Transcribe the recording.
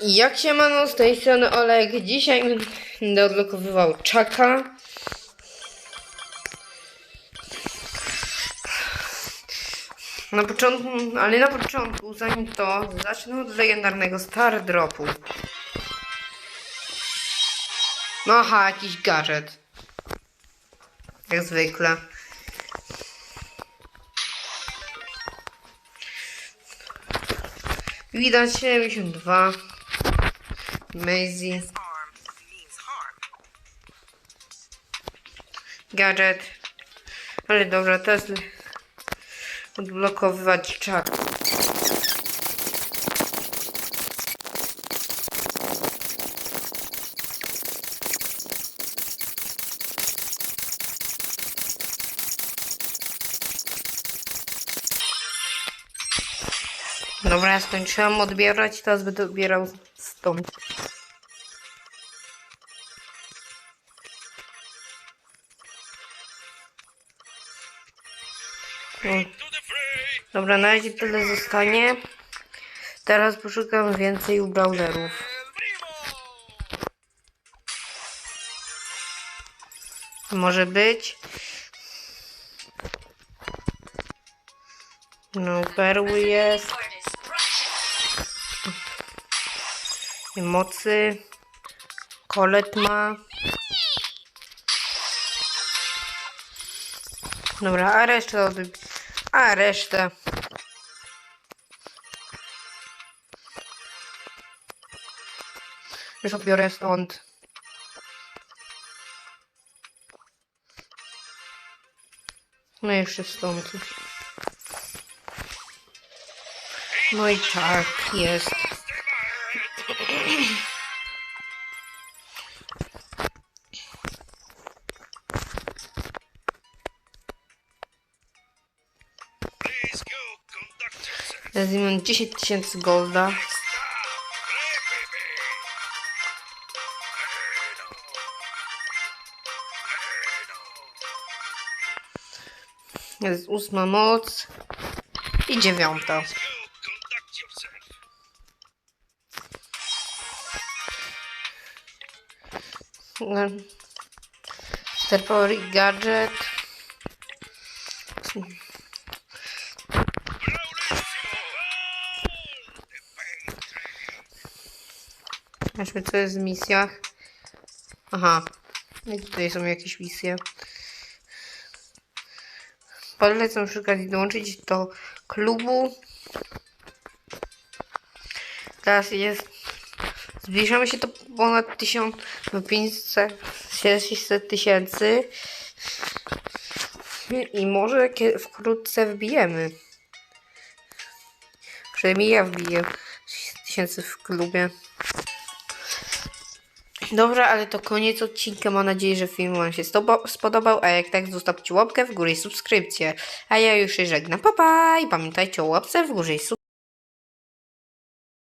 Jak się mano z tej strony Olek, dzisiaj będę odlokowywał czaka. Na początku, ale na początku, zanim to, zacznę od legendarnego Star Dropu. No aha, jakiś gadżet. Jak zwykle. Widać 72. Maisie. Gadżet. Ale dobra, teraz odblokowywać czat. Dobra, ja skończyłam odbierać, teraz będę odbierał stąd. Dobra, na razie tyle zostanie. Teraz poszukam więcej u brawlerów. Może być. No, perły jest. Mocy. Kolet ma. Dobra, a resztę odb... A resztę. Już odbiorę stąd. No jeszcze stąd. No i tak jest. Nazwijmy 10 tysięcy golda. Jest ósma moc. I dziewiąta. Star Power i Gadget. Zobaczmy co jest w misjach. Aha. I tutaj są jakieś misje. Polecam okazji dołączyć do klubu. Teraz jest. Zbliżamy się do ponad 1500 600 tysięcy. I może wkrótce wbijemy. Przynajmniej ja wbiję 600 tysięcy w klubie. Dobra, ale to koniec odcinka. Mam nadzieję, że film Wam się spodobał. A jak tak, zostawcie łapkę w górę i subskrypcję. A ja już się żegnam. Pa, pa! I pamiętajcie o łapce w górze i subskrypcji.